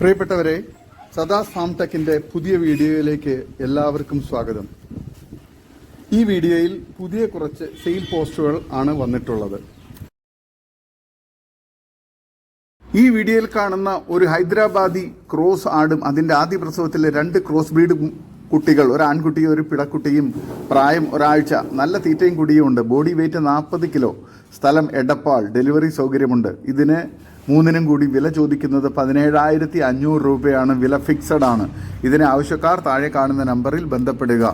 പ്രിയപ്പെട്ടവരെ സദാ ഫാം ടെക്കിന്റെ പുതിയ വീഡിയോയിലേക്ക് എല്ലാവർക്കും സ്വാഗതം. ഈ വീഡിയോയിൽ പുതിയ കുറച്ച് സെയിൽ പോസ്റ്റുകൾ ആണ് വന്നിട്ടുള്ളത്. ഈ വീഡിയോയിൽ കാണുന്ന ഒരു ഹൈദരാബാദി ക്രോസ് ആടും അതിന്റെ ആദ്യ പ്രസവത്തിലെ രണ്ട് ക്രോസ് ബ്രീഡ് കുട്ടികൾ ഒരു ആൺകുട്ടിയും ഒരു പിടക്കുട്ടിയും പ്രായം ഒരാഴ്ച നല്ല തീറ്റയും കുടിയും ഉണ്ട്. ബോഡി വെയിറ്റ് നാൽപ്പത് കിലോ. സ്ഥലം എടപ്പാൾ. ഡെലിവറി സൗകര്യമുണ്ട്. ഇതിന് മൂന്നിനും കൂടി വില ചോദിക്കുന്നത് പതിനേഴായിരത്തി അഞ്ഞൂറ് രൂപയാണ്. വില ഫിക്സഡ് ആണ്. ഇതിന് ആവശ്യക്കാർ താഴെ കാണുന്ന നമ്പറിൽ ബന്ധപ്പെടുക.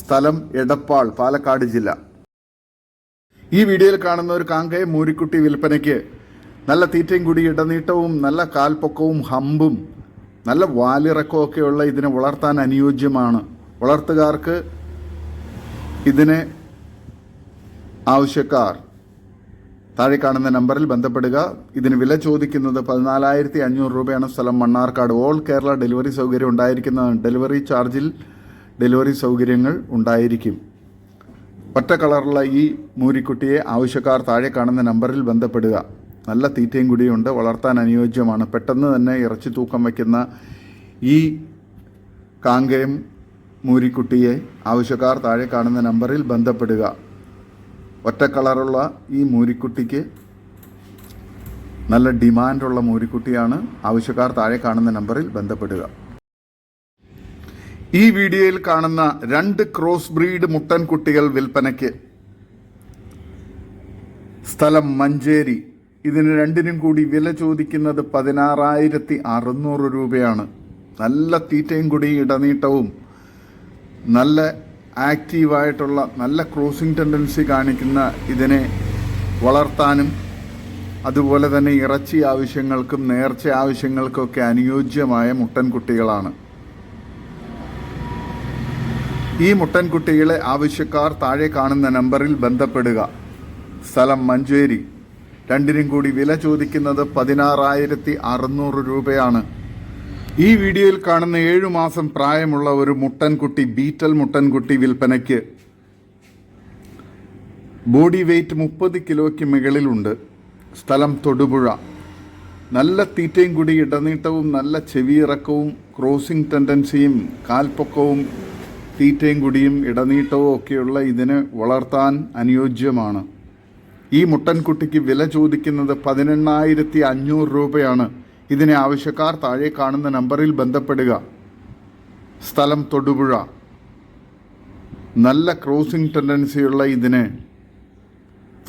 സ്ഥലം എടപ്പാൾ പാലക്കാട് ജില്ല. ഈ വീഡിയോയിൽ കാണുന്ന ഒരു കാങ്കയം മൂരിക്കുട്ടി വിൽപ്പനയ്ക്ക് നല്ല തീറ്റയും കൂടി ഇടനീട്ടവും നല്ല കാൽപ്പൊക്കവും ഹമ്പും നല്ല വാലിറക്കമൊക്കെയുള്ള ഇതിനെ വളർത്താൻ അനുയോജ്യമാണ്. വളർത്തുകാർക്ക് ഇതിനെ ആവശ്യക്കാർ താഴെ കാണുന്ന നമ്പറിൽ ബന്ധപ്പെടുക. ഇതിന് വില ചോദിക്കുന്നത് പതിനാലായിരത്തി അഞ്ഞൂറ് രൂപയാണ് സ്ഥലം മണ്ണാർക്കാട്. ഓൾ കേരള ഡെലിവറി സൗകര്യം ഉണ്ടായിരിക്കുന്ന ഡെലിവറി ചാർജിൽ ഡെലിവറി സൗകര്യങ്ങൾ ഉണ്ടായിരിക്കും. ഒറ്റ കളറുള്ള ഈ മൂരിക്കുട്ടിയെ ആവശ്യക്കാർ താഴെ കാണുന്ന നമ്പറിൽ ബന്ധപ്പെടുക. നല്ല തീറ്റയും കൂടിയുണ്ട് വളർത്താൻ അനുയോജ്യമാണ്. പെട്ടെന്ന് തന്നെ ഇറച്ചി തൂക്കം വയ്ക്കുന്ന ഈ കാങ്കയം മൂരിക്കുട്ടിയെ ആവശ്യക്കാർ താഴെ കാണുന്ന നമ്പറിൽ ബന്ധപ്പെടുക. ഒറ്റ കളറുള്ള ഈ മൂരിക്കുട്ടിക്ക് നല്ല ഡിമാൻഡുള്ള മൂരിക്കുട്ടിയാണ് ആവശ്യക്കാർ താഴെ കാണുന്ന നമ്പറിൽ ബന്ധപ്പെടുക. ഈ വീഡിയോയിൽ കാണുന്ന രണ്ട് ക്രോസ് ബ്രീഡ് മുട്ടൻ കുട്ടികൾ വിൽപ്പനയ്ക്ക്. സ്ഥലം മഞ്ചേരി. ഇതിന് രണ്ടിനും കൂടി വില ചോദിക്കുന്നത് പതിനാറായിരത്തി അറുന്നൂറ് രൂപയാണ്. നല്ല തീറ്റയും കൂടി ഇടനീട്ടവും നല്ല ആക്റ്റീവായിട്ടുള്ള നല്ല ക്രോസിംഗ് ടെൻഡൻസി കാണിക്കുന്ന ഇതിനെ വളർത്താനും അതുപോലെ തന്നെ ഇറച്ചി ആവശ്യങ്ങൾക്കും നേർച്ച ആവശ്യങ്ങൾക്കൊക്കെ അനുയോജ്യമായ മുട്ടൻകുട്ടികളാണ്. ഈ മുട്ടൻകുട്ടികളെ ആവശ്യക്കാർ താഴെ കാണുന്ന നമ്പറിൽ ബന്ധപ്പെടുക. സ്ഥലം മഞ്ചേരി. രണ്ടിനും കൂടി വില ചോദിക്കുന്നത് പതിനാറായിരത്തി അറുന്നൂറ് രൂപയാണ്. ഈ വീഡിയോയിൽ കാണുന്ന ഏഴു മാസം പ്രായമുള്ള ഒരു മുട്ടൻകുട്ടി ബീറ്റൽ മുട്ടൻകുട്ടി വിൽപ്പനയ്ക്ക് ബോഡി വെയ്റ്റ് മുപ്പത് കിലോയ്ക്ക് മുകളിലുണ്ട്. സ്ഥലം തൊടുപുഴ. നല്ല തീറ്റയും കൂടി ഇടനീട്ടവും നല്ല ചെവിയിറക്കവും ക്രോസിംഗ് ടെൻഡൻസിയും കാൽപ്പൊക്കവും തീറ്റയും കുടിയും ഇടനീട്ടവും ഒക്കെയുള്ള ഇതിന് വളർത്താൻ അനുയോജ്യമാണ്. ഈ മുട്ടൻകുട്ടിക്ക് വില ചോദിക്കുന്നത് പതിനെണ്ണായിരത്തി അഞ്ഞൂറ് രൂപയാണ്. ഇതിനെ ആവശ്യക്കാർ താഴെ കാണുന്ന നമ്പറിൽ ബന്ധപ്പെടുക. സ്ഥലം തൊടുപുഴ. നല്ല ക്രോസിംഗ് ടെൻഡൻസിയുള്ള ഇതിനെ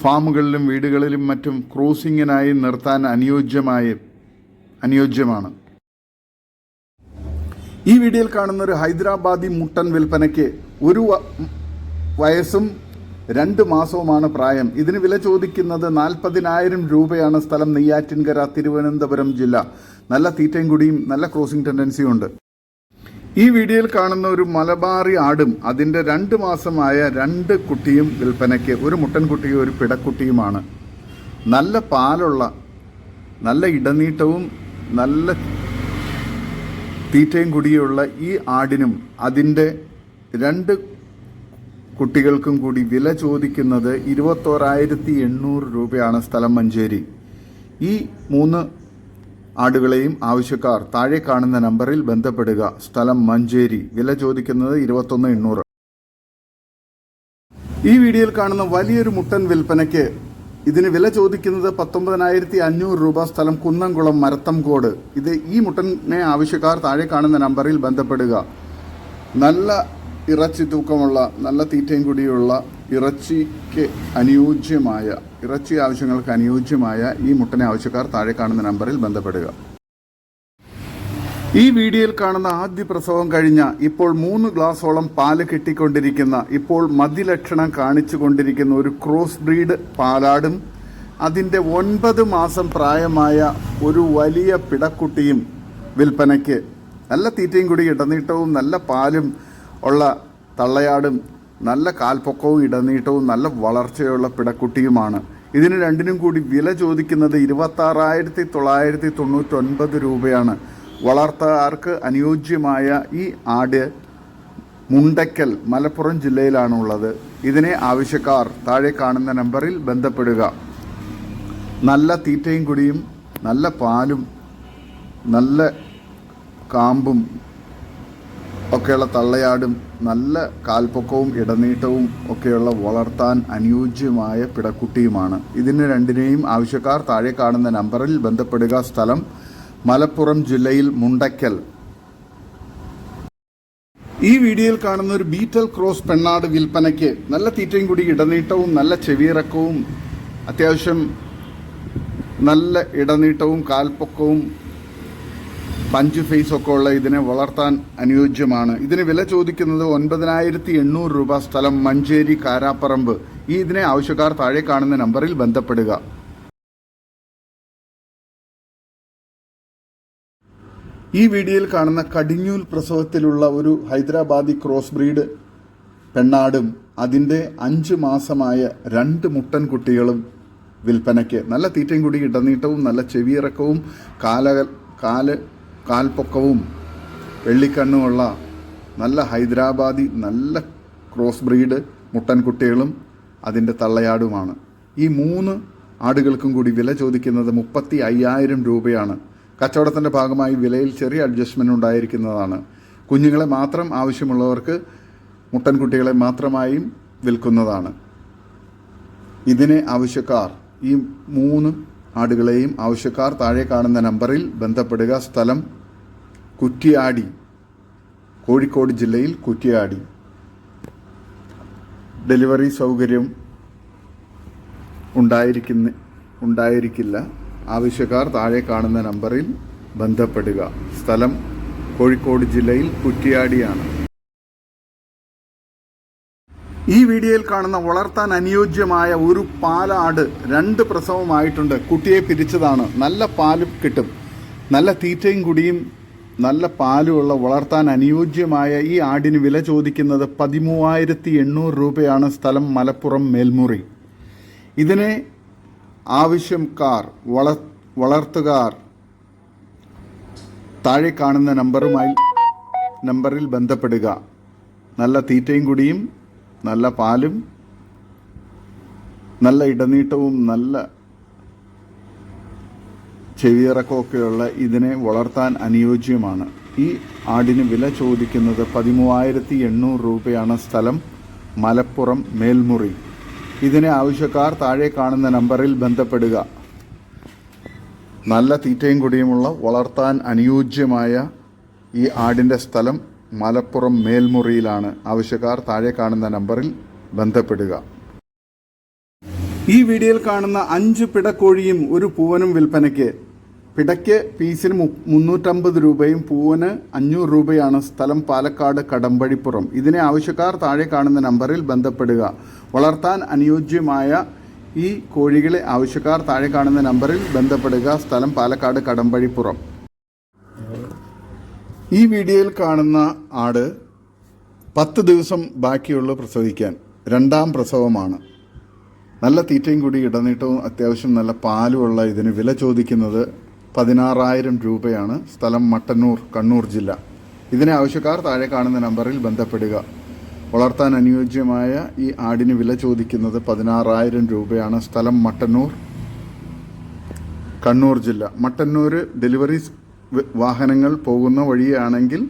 ഫാമുകളിലും വീടുകളിലും മറ്റും ക്രോസിങ്ങിനായി നിർത്താൻ അനുയോജ്യമായ അനുയോജ്യമാണ്. ഈ വീഡിയോയിൽ കാണുന്ന ഒരു ഹൈദരാബാദി മുട്ടൻ വിൽപ്പനയ്ക്ക് ഒരു വയസ്സും രണ്ട് മാസവുമാണ് പ്രായം. ഇതിന് വില ചോദിക്കുന്നത് നാൽപ്പതിനായിരം രൂപയാണ് സ്ഥലം നെയ്യാറ്റിൻകര തിരുവനന്തപുരം ജില്ല. നല്ല തീറ്റയും കുടിയും നല്ല ക്രോസിംഗ് ടെൻഡൻസിയും ഉണ്ട്. ഈ വീഡിയോയിൽ കാണുന്ന ഒരു മലബാറി ആടും അതിന്റെ രണ്ട് മാസമായ രണ്ട് കുട്ടിയും വിൽപ്പനയ്ക്ക് ഒരു മുട്ടൻകുട്ടിയും ഒരു പിടക്കുട്ടിയുമാണ്. നല്ല പാലുള്ള നല്ല ഇടനീട്ടവും നല്ല തീറ്റയും കുടിയുള്ള ഈ ആടിനും അതിന്റെ രണ്ട് കുട്ടികൾക്കും കൂടി വില ചോദിക്കുന്നത് ഇരുപത്തോരായിരത്തി എണ്ണൂറ് രൂപയാണ് സ്ഥലം മഞ്ചേരി. ഈ മൂന്ന് ആടുകളെയും ആവശ്യക്കാർ താഴെ കാണുന്ന നമ്പറിൽ ബന്ധപ്പെടുക. സ്ഥലം മഞ്ചേരി. വില ചോദിക്കുന്നത് ഇരുപത്തൊന്ന് എണ്ണൂറ്. ഈ വീഡിയോയിൽ കാണുന്ന വലിയൊരു മുട്ടൻ വിൽപ്പനയ്ക്ക് ഇതിന് വില ചോദിക്കുന്നത് പത്തൊമ്പതിനായിരത്തി അഞ്ഞൂറ് രൂപ സ്ഥലം കുന്നംകുളം മരത്തംകോട്. ഇത് ഈ മുട്ടനെ ആവശ്യക്കാർ താഴെ കാണുന്ന നമ്പറിൽ ബന്ധപ്പെടുക. നല്ല ഇറച്ചി തൂക്കമുള്ള നല്ല തീറ്റയും കൂടിയുള്ള ഇറച്ചിക്ക് അനുയോജ്യമായ ഇറച്ചി ആവശ്യങ്ങൾക്ക് അനുയോജ്യമായ ഈ മുട്ടനെ ആവശ്യക്കാർ താഴെ കാണുന്ന നമ്പറിൽ ബന്ധപ്പെടുക. ഈ വീഡിയോയിൽ കാണുന്ന ആദ്യ പ്രസവം കഴിഞ്ഞ ഇപ്പോൾ മൂന്ന് ഗ്ലാസോളം പാൽ കിട്ടിക്കൊണ്ടിരിക്കുന്ന ഇപ്പോൾ മതിലക്ഷണം കാണിച്ചു കൊണ്ടിരിക്കുന്ന ഒരു ക്രോസ് ബ്രീഡ് പാലാടും അതിന്റെ ഒൻപത് മാസം പ്രായമായ ഒരു വലിയ പിടക്കുട്ടിയും വിൽപ്പനയ്ക്ക് നല്ല തീറ്റയും കൂടി ഇടനീട്ടവും നല്ല പാലും ഉള്ള തള്ളയാടും നല്ല കാൽപ്പൊക്കവും ഇടനീട്ടവും നല്ല വളർച്ചയുള്ള പിടക്കുട്ടിയുമാണ്. ഇതിന് രണ്ടിനും കൂടി വില ചോദിക്കുന്നത് ഇരുപത്താറായിരത്തി തൊള്ളായിരത്തി തൊണ്ണൂറ്റൊൻപത് രൂപയാണ്. വളർത്താർക്ക് അനുയോജ്യമായ ഈ ആട് മുണ്ടക്കൽ മലപ്പുറം ജില്ലയിലാണുള്ളത്. ഇതിനെ ആവശ്യക്കാർ താഴെ കാണുന്ന നമ്പറിൽ ബന്ധപ്പെടുക. നല്ല തീറ്റയും കുടിയും നല്ല പാലും നല്ല കാമ്പും ഒക്കെയുള്ള തള്ളയാടും നല്ല കാൽപ്പൊക്കവും ഇടനീട്ടവും ഒക്കെയുള്ള വളർത്താൻ അനുയോജ്യമായ പിടക്കുട്ടിയുമാണ്. ഇതിന് രണ്ടിനെയും ആവശ്യക്കാർ താഴെ കാണുന്ന നമ്പറിൽ ബന്ധപ്പെടുക. സ്ഥലം മലപ്പുറം ജില്ലയിൽ മുണ്ടയ്ക്കൽ ഈ വീഡിയോയിൽ കാണുന്ന ഒരു ബീറ്റൽ ക്രോസ് പെണ്ണാട് വിൽപ്പനയ്ക്ക് നല്ല തീറ്റയും കൂടി ഇടനീട്ടവും നല്ല ചെവിയിറക്കവും അത്യാവശ്യം നല്ല ഇടനീട്ടവും കാൽപ്പൊക്കവും പഞ്ച് ഫേസ് ഒക്കെ ഉള്ള ഇതിനെ വളർത്താൻ അനുയോജ്യമാണ്. ഇതിന് വില ചോദിക്കുന്നത് ഒൻപതിനായിരത്തി എണ്ണൂറ് രൂപ സ്ഥലം മഞ്ചേരി കാരാപ്പറമ്പ്. ഈ ഇതിനെ ആവശ്യക്കാർ താഴെ കാണുന്ന നമ്പറിൽ ബന്ധപ്പെടുക. ഈ വീഡിയോയിൽ കാണുന്ന കടിഞ്ഞൂൽ പ്രസവത്തിലുള്ള ഒരു ഹൈദരാബാദി ക്രോസ് ബ്രീഡ് പെണ്ണാടും അതിന്റെ അഞ്ച് മാസമായ രണ്ട് മുട്ടൻ കുട്ടികളും വിൽപ്പനയ്ക്ക്. നല്ല തീറ്റയും കൂടി ഇടനീട്ടവും നല്ല ചെവിയിറക്കവും കാല കാൽ കാൽപ്പൊക്കവും വെള്ളിക്കണ്ണുമുള്ള നല്ല ഹൈദരാബാദി നല്ല ക്രോസ് ബ്രീഡ് മുട്ടൻകുട്ടികളും അതിന്റെ തള്ളയാടുമാണ്. ഈ മൂന്ന് ആടുകൾക്കും കൂടി വില ചോദിക്കുന്നത് മുപ്പത്തി അയ്യായിരം രൂപയാണ്. കച്ചവടത്തിന്റെ ഭാഗമായി വിലയിൽ ചെറിയ അഡ്ജസ്റ്റ്മെന്റ് ഉണ്ടായിരിക്കുന്നതാണ്. കുഞ്ഞുങ്ങളെ മാത്രം ആവശ്യമുള്ളവർക്ക് മുട്ടൻകുട്ടികളെ മാത്രമായും വിൽക്കുന്നതാണ്. ഇതിനെ ആവശ്യക്കാർ ഈ മൂന്ന് ആടുകളെയും ആവശ്യക്കാർ താഴെ കാണുന്ന നമ്പറിൽ ബന്ധപ്പെടുക. സ്ഥലം കുറ്റിയാടി കോഴിക്കോട് ജില്ലയിൽ കുറ്റിയാടി. ഡെലിവറി സൗകര്യം ഉണ്ടായിരിക്കുന്ന ഉണ്ടായിരിക്കില്ല. ആവശ്യക്കാർ താഴെ കാണുന്ന നമ്പറിൽ ബന്ധപ്പെടുക. സ്ഥലം കോഴിക്കോട് ജില്ലയിൽ കുറ്റിയാടിയാണ്. ഈ വീഡിയോയിൽ കാണുന്ന വളർത്താൻ അനുയോജ്യമായ ഒരു പാലാട് രണ്ട് പ്രസവമായിട്ടുണ്ട്. കുട്ടിയെ പിരിച്ചതാണ്. നല്ല പാലും കിട്ടും. നല്ല തീറ്റയും കുടിയും നല്ല പാലുമുള്ള വളർത്താൻ അനുയോജ്യമായ ഈ ആടിന് വില ചോദിക്കുന്നത് പതിമൂവായിരത്തി എണ്ണൂറ് രൂപയാണ് സ്ഥലം മലപ്പുറം മേൽമുറി. ഇതിനെ ആവശ്യക്കാർ വള വളർത്തുകാർ. താഴെ കാണുന്ന നമ്പറുമായി നമ്പറിൽ ബന്ധപ്പെടുക. നല്ല തീറ്റയും കുടിയും നല്ല പാലും നല്ല ഇടനീട്ടവും നല്ല ചെവിയിറക്കമൊക്കെയുള്ള ഇതിനെ വളർത്താൻ അനുയോജ്യമാണ്. ഈ ആടിന് വില ചോദിക്കുന്നത് പതിമൂവായിരത്തി എണ്ണൂറ് രൂപയാണ് സ്ഥലം മലപ്പുറം മേൽമുറി. ഇതിനെ ആവശ്യക്കാർ താഴെ കാണുന്ന നമ്പറിൽ ബന്ധപ്പെടുക. നല്ല തീറ്റയും കുടിയുമുള്ള വളർത്താൻ അനുയോജ്യമായ ഈ ആടിന്റെ സ്ഥലം മലപ്പുറം മേൽമുറിയിലാണ്. ആവശ്യക്കാർ താഴെ കാണുന്ന നമ്പറിൽ ബന്ധപ്പെടുക. ഈ വീഡിയോയിൽ കാണുന്ന അഞ്ച് പിടക്കോഴിയും ഒരു പൂവനും വിൽപ്പനയ്ക്ക് പിടയ്ക്ക് പീസിന് മു- മുന്നൂറ്റമ്പത് രൂപയും പൂവന് അഞ്ഞൂറ് രൂപയാണ് സ്ഥലം പാലക്കാട് കടമ്പഴിപ്പുറം. ഇതിനെ ആവശ്യക്കാർ താഴെ കാണുന്ന നമ്പറിൽ ബന്ധപ്പെടുക. വളർത്താൻ അനുയോജ്യമായ ഈ കോഴികളെ ആവശ്യക്കാർ താഴെ കാണുന്ന നമ്പറിൽ ബന്ധപ്പെടുക. സ്ഥലം പാലക്കാട് കടമ്പഴിപ്പുറം. ഈ വീഡിയോയിൽ കാണുന്ന ആട് പത്ത് ദിവസം ബാക്കിയുള്ളൂ പ്രസവിക്കാൻ. രണ്ടാം പ്രസവമാണ്. നല്ല തീറ്റയും കൂടി ഇടനീട്ടവും അത്യാവശ്യം നല്ല പാലുമുള്ള ഇതിന് വില ചോദിക്കുന്നത് പതിനാറായിരം രൂപയാണ് സ്ഥലം മട്ടന്നൂർ കണ്ണൂർ ജില്ല. ഇതിനെ ആവശ്യക്കാർ താഴെ കാണുന്ന നമ്പറിൽ ബന്ധപ്പെടുക. വളർത്താൻ അനുയോജ്യമായ ഈ ആടിന് വില ചോദിക്കുന്നത് പതിനാറായിരം രൂപയാണ് സ്ഥലം മട്ടന്നൂർ കണ്ണൂർ ജില്ല. മട്ടന്നൂർ ഡെലിവറി വാഹനങ്ങൾ പോകുന്ന വഴിയാണെങ്കിൽ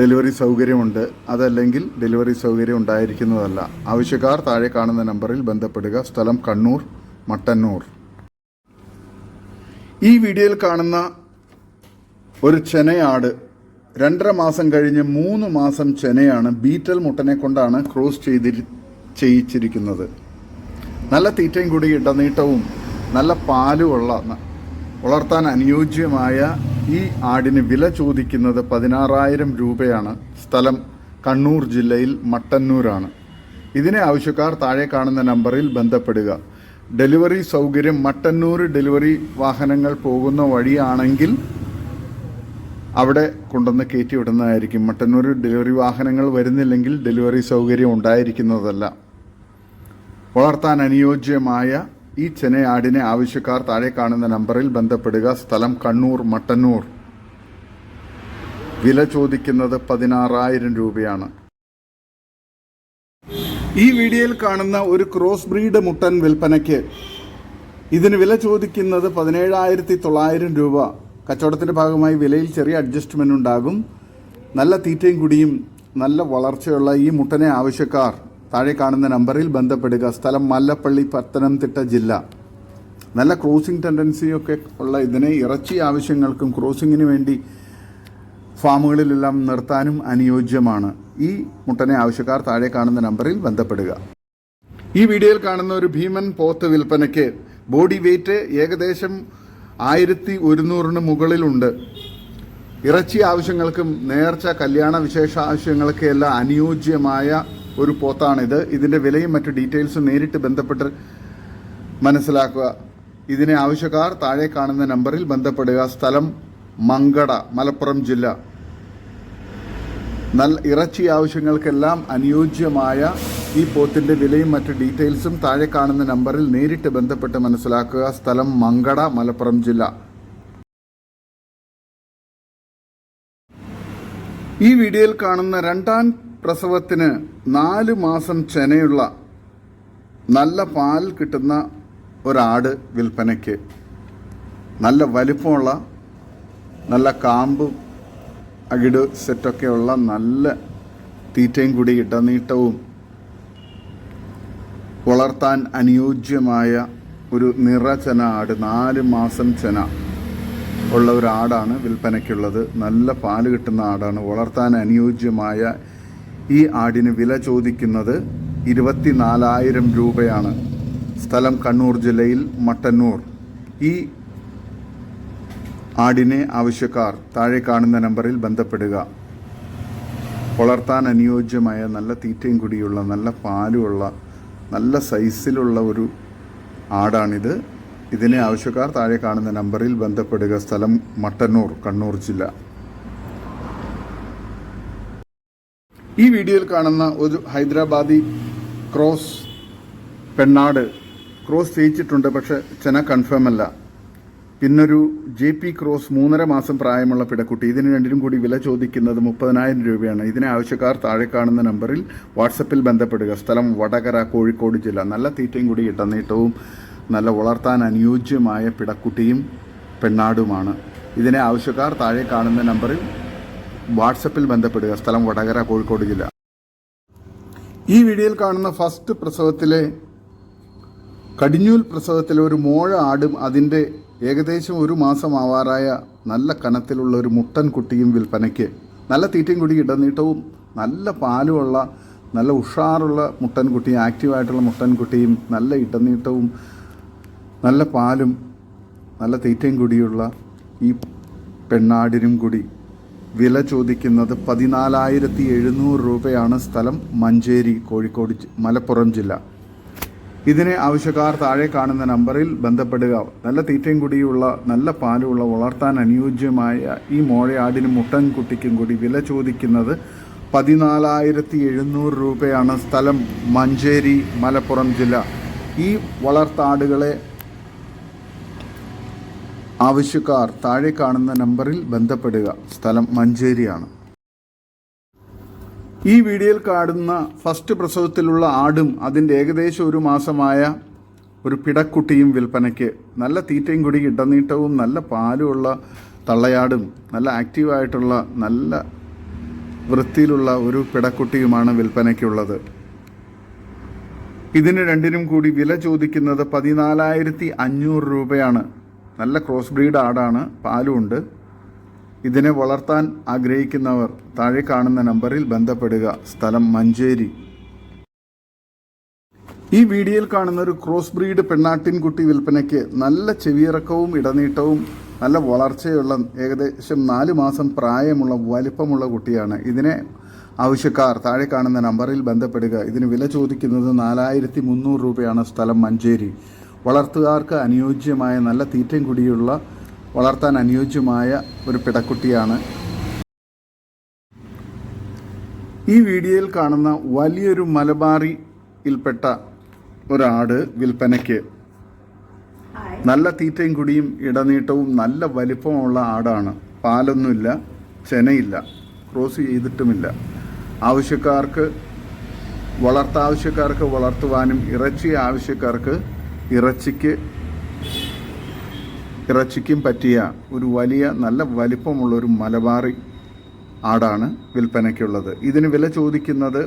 ഡെലിവറി സൗകര്യമുണ്ട്. അതല്ലെങ്കിൽ ഡെലിവറി സൗകര്യം ഉണ്ടായിരിക്കുന്നതല്ല. ആവശ്യക്കാർ താഴെ കാണുന്ന നമ്പറിൽ ബന്ധപ്പെടുക. സ്ഥലം കണ്ണൂർ മട്ടന്നൂർ. ഈ വീഡിയോയിൽ കാണുന്ന ഒരു ചെനയാട് രണ്ടര മാസം കഴിഞ്ഞ് മൂന്ന് മാസം ചെനയാണ് ബീറ്റൽ മുട്ടനെ കൊണ്ടാണ് ക്രോസ് ചെയ്തി ചെയ്യിച്ചിരിക്കുന്നത്. നല്ല തീറ്റയും കൂടി ഇടനീട്ടവും നല്ല പാലുമുള്ള വളർത്താൻ അനുയോജ്യമായ ഈ ആടിന് വില ചോദിക്കുന്നത് പതിനാറായിരം രൂപയാണ്. സ്ഥലം കണ്ണൂർ ജില്ലയിൽ മട്ടന്നൂരാണ്. ഇതിനെ ആവശ്യക്കാർ താഴെ കാണുന്ന നമ്പറിൽ ബന്ധപ്പെടുക. ഡെലിവറി സൗകര്യം മട്ടന്നൂർ ഡെലിവറി വാഹനങ്ങൾ പോകുന്ന വഴിയാണെങ്കിൽ അവിടെ കൊണ്ടുവന്ന് കയറ്റി വിടുന്നതായിരിക്കും. മട്ടന്നൂർ ഡെലിവറി വാഹനങ്ങൾ വരുന്നില്ലെങ്കിൽ ഡെലിവറി സൗകര്യം ഉണ്ടായിരിക്കുന്നതല്ല. വളർത്താൻ അനുയോജ്യമായ ഈ ചെനയാടിനെ ആവശ്യക്കാർ താഴെ കാണുന്ന നമ്പറിൽ ബന്ധപ്പെടുക. സ്ഥലം കണ്ണൂർ മട്ടന്നൂർ. വില ചോദിക്കുന്നത് പതിനാറായിരം രൂപയാണ്. ഈ വീഡിയോയിൽ കാണുന്ന ഒരു ക്രോസ് ബ്രീഡ് മുട്ടൻ വിൽപ്പനയ്ക്ക് ഇതിന് വില ചോദിക്കുന്നത് പതിനേഴായിരത്തി തൊള്ളായിരം രൂപ. കച്ചവടത്തിന്റെ ഭാഗമായി വിലയിൽ ചെറിയ അഡ്ജസ്റ്റ്മെന്റ് ഉണ്ടാകും. നല്ല തീറ്റയും കുടിയും നല്ല വളർച്ചയുള്ള ഈ മുട്ടനെ ആവശ്യക്കാർ താഴെ കാണുന്ന നമ്പറിൽ ബന്ധപ്പെടുക. സ്ഥലം മല്ലപ്പള്ളി പത്തനംതിട്ട ജില്ല. നല്ല ക്രോസിംഗ് ടെൻഡൻസിയൊക്കെ ഉള്ള ഇതിനെ ഇറച്ചി ആവശ്യങ്ങൾക്കും ക്രോസിങ്ങിന് വേണ്ടി ഫാമുകളിലെല്ലാം നിർത്താനും അനുയോജ്യമാണ്. ഈ മുട്ടനെ ആവശ്യക്കാർ താഴെ കാണുന്ന നമ്പറിൽ ബന്ധപ്പെടുക. ഈ വീഡിയോയിൽ കാണുന്ന ഒരു ഭീമൻ പോത്ത് വിൽപ്പനയ്ക്ക് ബോഡി വെയിറ്റ് ഏകദേശം ആയിരത്തി ഒരുന്നൂറിന് മുകളിലുണ്ട്. ഇറച്ചി ആവശ്യങ്ങൾക്കും നേർച്ച കല്യാണ വിശേഷ ആവശ്യങ്ങൾക്കെല്ലാം അനുയോജ്യമായ ഒരു പോത്താണിത്. ഇതിന്റെ വിലയും മറ്റു ഡീറ്റെയിൽസും നേരിട്ട് ബന്ധപ്പെട്ട് മനസ്സിലാക്കുക. ഇതിനെ ആവശ്യക്കാർ താഴെ കാണുന്ന നമ്പറിൽ ബന്ധപ്പെടുക. സ്ഥലം മങ്കട മലപ്പുറം ജില്ല. നല്ല ഇറച്ചി ആവശ്യങ്ങൾക്കെല്ലാം അനുയോജ്യമായ ഈ പോത്തിന്റെ വിലയും മറ്റ് ഡീറ്റെയിൽസും താഴെ കാണുന്ന നമ്പറിൽ നേരിട്ട് ബന്ധപ്പെട്ട് മനസ്സിലാക്കുക. സ്ഥലം മങ്കട മലപ്പുറം ജില്ല. ഈ വീഡിയോയിൽ കാണുന്ന രണ്ടാം പ്രസവത്തിന് നാല് മാസം ചെനയുള്ള നല്ല പാൽ കിട്ടുന്ന ഒരാട് വിൽപ്പനയ്ക്ക്. നല്ല വലിപ്പമുള്ള നല്ല കാമ്പും അകിട് സെറ്റൊക്കെയുള്ള നല്ല തീറ്റയും കൂടി ഇടനീട്ടവും വളർത്താൻ അനുയോജ്യമായ ഒരു നിറചന ആട് നാല് മാസം ചെന ഉള്ള ഒരു ആടാണ് വിൽപ്പനയ്ക്കുള്ളത്. നല്ല പാൽ കിട്ടുന്ന ആടാണ്. വളർത്താൻ അനുയോജ്യമായ ഈ ആടിന് വില ചോദിക്കുന്നത് ഇരുപത്തിനാലായിരം രൂപയാണ്. സ്ഥലം കണ്ണൂർ ജില്ലയിൽ മട്ടന്നൂർ. ഈ ആടിനെ ആവശ്യക്കാർ താഴെ കാണുന്ന നമ്പറിൽ ബന്ധപ്പെടുക. വളർത്താൻ അനുയോജ്യമായ നല്ല തീറ്റയും കുടിയുള്ള നല്ല പാലുമുള്ള നല്ല സൈസിലുള്ള ഒരു ആടാണിത്. ഇതിനെ ആവശ്യക്കാർ താഴെ കാണുന്ന നമ്പറിൽ ബന്ധപ്പെടുക. സ്ഥലം മട്ടന്നൂർ കണ്ണൂർ ജില്ല. ഈ വീഡിയോയിൽ കാണുന്ന ഒരു ഹൈദരാബാദി ക്രോസ് പെണ്ണാട്. ക്രോസ് ചെയ്യിച്ചിട്ടുണ്ട് പക്ഷെ ചെന കൺഫേം അല്ല. പിന്നൊരു ജെ പി ക്രോസ് മൂന്നര മാസം പ്രായമുള്ള പിടക്കുട്ടി. ഇതിന് രണ്ടിനും കൂടി വില ചോദിക്കുന്നത് മുപ്പതിനായിരം രൂപയാണ്. ഇതിനെ ആവശ്യക്കാർ താഴെ കാണുന്ന നമ്പറിൽ വാട്സപ്പിൽ ബന്ധപ്പെടുക. സ്ഥലം വടകര കോഴിക്കോട് ജില്ല. നല്ല തീറ്റയും കൂടി ഇട്ടനീട്ടവും നല്ല വളർത്താൻ അനുയോജ്യമായ പിടക്കുട്ടിയും പെണ്ണാടുമാണ്. ഇതിനെ ആവശ്യക്കാർ താഴെ കാണുന്ന നമ്പറിൽ വാട്സപ്പിൽ ബന്ധപ്പെടുക. സ്ഥലം വടകര കോഴിക്കോട് ജില്ല. ഈ വീഡിയോയിൽ കാണുന്ന ഫസ്റ്റ് പ്രസവത്തിലെ കടിഞ്ഞൂൽ പ്രസവത്തിലെ ഒരു മോഴ ആടും അതിന്റെ ഏകദേശം ഒരു മാസം ആവാറായ നല്ല കനത്തിലുള്ള ഒരു മുട്ടൻ കുട്ടിയും വിൽപ്പനയ്ക്ക്. നല്ല തീറ്റയും കുടി ഇടനീട്ടവും നല്ല പാലുമുള്ള നല്ല ഉഷാറുള്ള മുട്ടൻ കുട്ടിയും ആക്റ്റീവായിട്ടുള്ള മുട്ടൻ കുട്ടിയും നല്ല ഇടനീട്ടവും നല്ല പാലും നല്ല തീറ്റയും കൂടിയുള്ള ഈ പെണ്ണാടിനും കൂടി വില ചോദിക്കുന്നത് പതിനാലായിരത്തി എഴുന്നൂറ് രൂപയാണ് സ്ഥലം മഞ്ചേരി കോഴിക്കോട് മലപ്പുറം ജില്ല. ഇതിനെ ആവശ്യക്കാർ താഴെ കാണുന്ന നമ്പറിൽ ബന്ധപ്പെടുക. നല്ല തീറ്റയും കുടിയുള്ള നല്ല പാലുള്ള വളർത്താൻ അനുയോജ്യമായ ഈ മോഴയാടിനും മുട്ടൻ കുട്ടിക്കും കൂടി വില ചോദിക്കുന്നത് പതിനാലായിരത്തി എഴുന്നൂറ് രൂപയാണ് സ്ഥലം മഞ്ചേരി മലപ്പുറം ജില്ല. ഈ വളർത്താടുകളെ ആവശ്യക്കാർ താഴെ കാണുന്ന നമ്പറിൽ ബന്ധപ്പെടുക. സ്ഥലം മഞ്ചേരിയാണ്. ഈ വീഡിയോയിൽ കാണുന്ന ഫസ്റ്റ് പ്രസവത്തിലുള്ള ആടും അതിന്റെ ഏകദേശം ഒരു മാസമായ ഒരു പിടക്കുട്ടിയും വിൽപ്പനയ്ക്ക് നല്ല തീറ്റയും കുടി ഇടനീട്ടവും നല്ല പാലുമുള്ള തള്ളയാടും നല്ല ആക്റ്റീവായിട്ടുള്ള നല്ല വൃത്തിയിലുള്ള ഒരു പിടക്കുട്ടിയുമാണ് വിൽപ്പനയ്ക്കുള്ളത്. ഇതിന് രണ്ടിനും കൂടി വില ചോദിക്കുന്നത് പതിനാലായിരത്തി അഞ്ഞൂറ് രൂപയാണ്. നല്ല ക്രോസ് ബ്രീഡ് ആടാണ് പാലുമുണ്ട്. ഇതിനെ വളർത്താൻ ആഗ്രഹിക്കുന്നവർ താഴെ കാണുന്ന നമ്പറിൽ ബന്ധപ്പെടുക. സ്ഥലം മഞ്ചേരി. ഈ വീഡിയോയിൽ കാണുന്ന ഒരു ക്രോസ് ബ്രീഡ് പെണ്ണാട്ടിൻകുട്ടി വിൽപ്പനയ്ക്ക് നല്ല ചെവിയിറക്കവും ഇടനീട്ടവും നല്ല വളർച്ചയുള്ള ഏകദേശം നാല് മാസം പ്രായമുള്ള വലിപ്പമുള്ള കുട്ടിയാണ്. ഇതിനെ ആവശ്യക്കാർ താഴെ കാണുന്ന നമ്പറിൽ ബന്ധപ്പെടുക. ഇതിന് വില ചോദിക്കുന്നത് നാലായിരത്തി മുന്നൂറ് രൂപയാണ്. സ്ഥലം മഞ്ചേരി. വളർത്തുകാർക്ക് അനുയോജ്യമായ നല്ല തീറ്റയും കുടിയുള്ള വളർത്താൻ അനുയോജ്യമായ ഒരു പിടക്കുട്ടിയാണ്. ഈ വീഡിയോയിൽ കാണുന്ന വലിയൊരു മലബാറിയിൽപ്പെട്ട ഒരാട് വിൽപ്പനയ്ക്ക് നല്ല തീറ്റയും കുടിയും ഇടനീട്ടവും നല്ല വലിപ്പമുള്ള ആടാണ്. പാലൊന്നുമില്ല ചെനയില്ല ക്രോസ് ചെയ്തിട്ടുമില്ല. ആവശ്യക്കാർക്ക് വളർത്താവശ്യക്കാർക്ക് വളർത്തുവാനും ഇറച്ചി ആവശ്യക്കാർക്ക് ഇറച്ചിക്ക് ഇറച്ചിക്കും പറ്റിയ ഒരു വലിയ നല്ല വലിപ്പമുള്ള ഒരു മലബാറി ആടാണ് വിൽപ്പനയ്ക്കുള്ളത്. ഇതിന് വില ചോദിക്കുന്നത്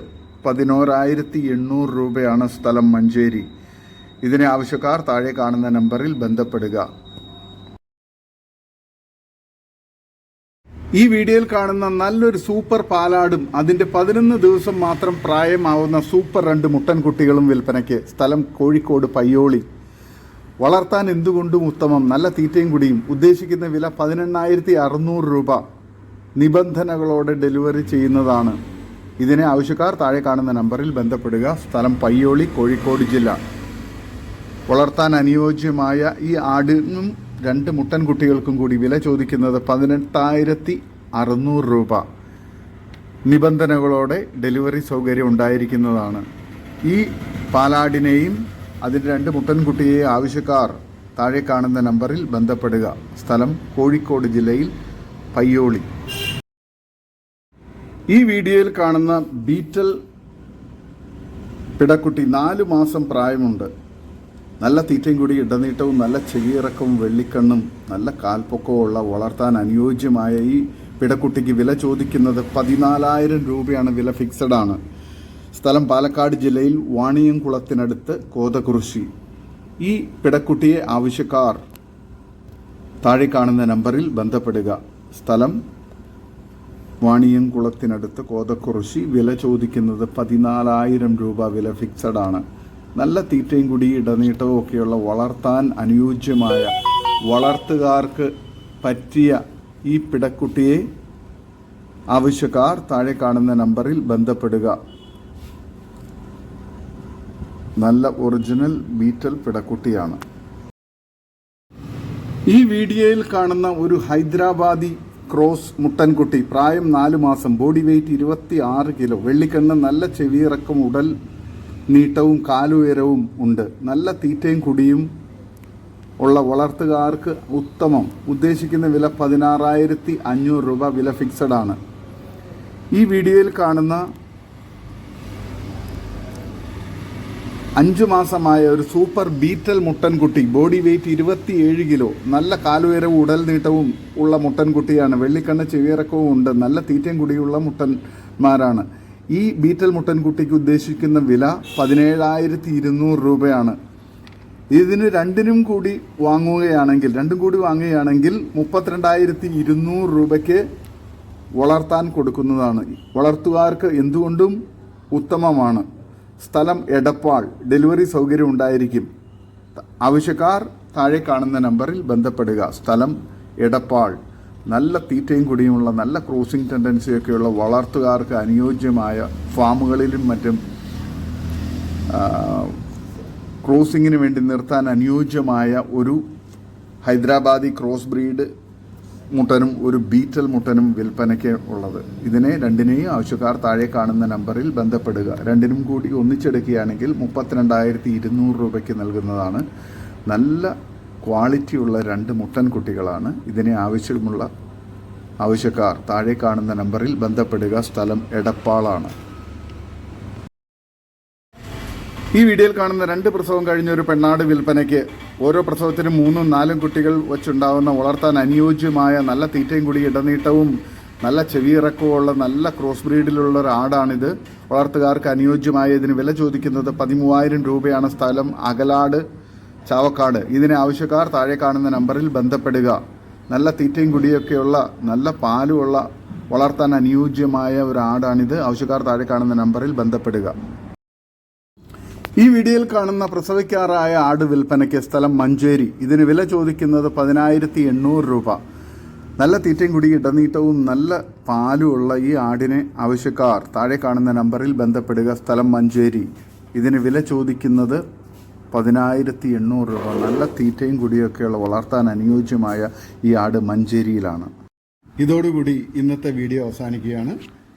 പതിനോരായിരത്തി എണ്ണൂറ് രൂപയാണ് സ്ഥലം മഞ്ചേരി. ഇതിനെ ആവശ്യക്കാർ താഴെ കാണുന്ന നമ്പറിൽ ബന്ധപ്പെടുക. ഈ വീഡിയോയിൽ കാണുന്ന നല്ലൊരു സൂപ്പർ പാലാടും അതിന്റെ പതിനൊന്ന് ദിവസം മാത്രം പ്രായമാവുന്ന സൂപ്പർ രണ്ട് മുട്ടൻകുട്ടികളും വിൽപ്പനയ്ക്ക്. സ്ഥലം കോഴിക്കോട് പയ്യോളി. വളർത്താൻ എന്തുകൊണ്ടും ഉത്തമം. നല്ല തീറ്റയും കുടിയും. ഉദ്ദേശിക്കുന്ന വില പതിനെണ്ണായിരത്തി അറുന്നൂറ് രൂപ. നിബന്ധനകളോടെ ഡെലിവറി ചെയ്യുന്നതാണ്. ഇതിനെ ആവശ്യക്കാർ താഴെ കാണുന്ന നമ്പറിൽ ബന്ധപ്പെടുക. സ്ഥലം പയ്യോളി കോഴിക്കോട് ജില്ല. വളർത്താൻ അനുയോജ്യമായ ഈ ആടിനും രണ്ട് മുട്ടൻ കുട്ടികൾക്കും കൂടി വില ചോദിക്കുന്നത് പതിനെട്ടായിരത്തി അറുന്നൂറ് രൂപ. നിബന്ധനകളോടെ ഡെലിവറി സൗകര്യം ഉണ്ടായിരിക്കുന്നതാണ്. ഈ പാലാടിനെയും അതിന്റെ രണ്ട് മുട്ടൻകുട്ടിയെ ആവശ്യക്കാർ താഴെ കാണുന്ന നമ്പറിൽ ബന്ധപ്പെടുക. സ്ഥലം കോഴിക്കോട് ജില്ലയിൽ പയ്യോളി. ഈ വീഡിയോയിൽ കാണുന്ന ബീറ്റൽ പിടക്കുട്ടി നാല് മാസം പ്രായമുണ്ട്. നല്ല തീറ്റയും കൂടി ഇടനീട്ടവും നല്ല ചെവിയിറക്കവും വെള്ളിക്കണ്ണും നല്ല കാൽപ്പൊക്കവും ഉള്ള വളർത്താൻ അനുയോജ്യമായ ഈ പിടക്കുട്ടിക്ക് വില ചോദിക്കുന്നത് പതിനാലായിരം രൂപയാണ് വില ഫിക്സഡ് ആണ് സ്ഥലം പാലക്കാട് ജില്ലയിൽ വാണിയംകുളത്തിനടുത്ത് കോതകുറിശി. ഈ പിടക്കുട്ടിയെ ആവശ്യക്കാർ താഴെ കാണുന്ന നമ്പറിൽ ബന്ധപ്പെടുക. സ്ഥലം വാണിയംകുളത്തിനടുത്ത് കോതക്കുറിശി വില ചോദിക്കുന്നത് പതിനാലായിരം രൂപ. വില ഫിക്സഡ് ആണ്. നല്ല തീറ്റയും കൂടി ഇടനീട്ടവും ഒക്കെയുള്ള വളർത്താൻ അനുയോജ്യമായ വളർത്തുകാർക്ക് പറ്റിയ ഈ പിടക്കുട്ടിയെ ആവശ്യക്കാർ താഴെ കാണുന്ന നമ്പറിൽ ബന്ധപ്പെടുക. നല്ല ഒറിജിനൽ ബീറ്റൽ പിടക്കുട്ടിയാണ്. ഈ വീഡിയോയിൽ കാണുന്ന ഒരു ഹൈദരാബാദി ക്രോസ് മുട്ടൻകുട്ടി പ്രായം നാല് മാസം ബോഡി വെയ്റ്റ് ഇരുപത്തി ആറ് കിലോ വെള്ളിക്കണ്ണ് നല്ല ചെവിയിറക്കം ഉടൽ നീട്ടവും കാലുയരവും ഉണ്ട്. നല്ല തീറ്റയും കുടിയും ഉള്ള വളർത്തുകാർക്ക് ഉത്തമം. ഉദ്ദേശിക്കുന്ന വില പതിനാറായിരത്തി അഞ്ഞൂറ് രൂപ വില ഫിക്സഡ് ആണ്. ഈ വീഡിയോയിൽ കാണുന്ന അഞ്ചു മാസമായ ഒരു സൂപ്പർ ബീറ്റൽ മുട്ടൻകുട്ടി. ബോഡി വെയ്റ്റ് ഇരുപത്തിയേഴ് കിലോ. നല്ല കാലുയരവും ഉടൽ നീട്ടവും ഉള്ള മുട്ടൻകുട്ടിയാണ്. വെള്ളിക്കണ്ണ് ചെവിയിറക്കവും ഉണ്ട്. നല്ല തീറ്റയും കുടിയുള്ള മുട്ടന്മാരാണ്. ഈ ബീറ്റൽ മുട്ടൻകുട്ടിക്ക് ഉദ്ദേശിക്കുന്ന വില പതിനേഴായിരത്തി ഇരുന്നൂറ് രൂപയാണ്. ഇതിന് രണ്ടിനും കൂടി വാങ്ങുകയാണെങ്കിൽ രണ്ടും കൂടി വാങ്ങുകയാണെങ്കിൽ മുപ്പത്തിരണ്ടായിരത്തി ഇരുന്നൂറ് രൂപയ്ക്ക് വളർത്താൻ കൊടുക്കുന്നതാണ്. വളർത്തുകാർക്ക് എന്തുകൊണ്ടും ഉത്തമമാണ്. സ്ഥലം എടപ്പാൾ ഡെലിവറി സൗകര്യം ഉണ്ടായിരിക്കും. ആവശ്യക്കാർ താഴെ കാണുന്ന നമ്പറിൽ ബന്ധപ്പെടുക. സ്ഥലം എടപ്പാൾ. നല്ല തീറ്റയും കുടിയുമുള്ള നല്ല ക്രോസിംഗ് ടെൻഡൻസിയൊക്കെയുള്ള വളർത്തുകാർക്ക് അനുയോജ്യമായ ഫാമുകളിലും മറ്റും ക്രോസിങ്ങിന് വേണ്ടി നിർത്താൻ അനുയോജ്യമായ ഒരു ഹൈദരാബാദി ക്രോസ് ബ്രീഡ് മുട്ടനും ഒരു ബീറ്റൽ മുട്ടനും വിൽപ്പനയ്ക്ക് ഉള്ളത്. ഇതിനെ രണ്ടിനെയും ആവശ്യക്കാർ താഴെ കാണുന്ന നമ്പറിൽ ബന്ധപ്പെടുക. രണ്ടിനും കൂടി ഒന്നിച്ചെടുക്കുകയാണെങ്കിൽ മുപ്പത്തിരണ്ടായിരത്തി ഇരുന്നൂറ് രൂപയ്ക്ക് നൽകുന്നതാണ്. നല്ല ക്വാളിറ്റിയുള്ള രണ്ട് മുട്ടൻ കുട്ടികളാണ്. ഇതിനെ ആവശ്യമുള്ള ആവശ്യക്കാർ താഴെ കാണുന്ന നമ്പറിൽ ബന്ധപ്പെടുക. സ്ഥലം എടപ്പാളാണ്. ഈ വീഡിയോയിൽ കാണുന്ന രണ്ട് പ്രസവം കഴിഞ്ഞ ഒരു പെണ്ണാട് വിൽപ്പനയ്ക്ക് ഓരോ പ്രസവത്തിനും മൂന്നും നാലും കുട്ടികൾ വെച്ചുണ്ടാവുന്ന വളർത്താൻ അനുയോജ്യമായ നല്ല തീറ്റയും കൂടി ഇടനീട്ടവും നല്ല ചെവിയിറക്കവും ഉള്ള നല്ല ക്രോസ് ബ്രീഡിലുള്ള ഒരു ആടാണിത്. വളർത്തുകാർക്ക് അനുയോജ്യമായ ഇതിന് വില ചോദിക്കുന്നത് പതിമൂവായിരം രൂപയാണ് സ്ഥലം അകലാട് ചാവക്കാട്. ഇതിന് ആവശ്യക്കാർ താഴെ കാണുന്ന നമ്പറിൽ ബന്ധപ്പെടുക. നല്ല തീറ്റയും കുടിയൊക്കെയുള്ള നല്ല പാലുമുള്ള വളർത്താൻ അനുയോജ്യമായ ഒരു ആടാണിത്. ആവശ്യക്കാർ താഴെ കാണുന്ന നമ്പറിൽ ബന്ധപ്പെടുക. ഈ വീഡിയോയിൽ കാണുന്ന പ്രസവിക്കാറായ ആട് വിൽപ്പനയ്ക്ക് സ്ഥലം മഞ്ചേരി. ഇതിന് വില ചോദിക്കുന്നത് പതിനായിരത്തി എണ്ണൂറ് രൂപ. നല്ല തീറ്റയും കുടി ഇടനീട്ടവും നല്ല പാലുമുള്ള ഈ ആടിനെ ആവശ്യക്കാർ താഴെ കാണുന്ന നമ്പറിൽ ബന്ധപ്പെടുക. സ്ഥലം മഞ്ചേരി. ഇതിന് വില ചോദിക്കുന്നത് പതിനായിരത്തി എണ്ണൂറ് രൂപ. നല്ല തീറ്റയും കുടിയൊക്കെയുള്ള വളർത്താൻ അനുയോജ്യമായ ഈ ആട് മഞ്ചേരിയിലാണ്. ഇതോടുകൂടി ഇന്നത്തെ വീഡിയോ അവസാനിക്കുകയാണ്.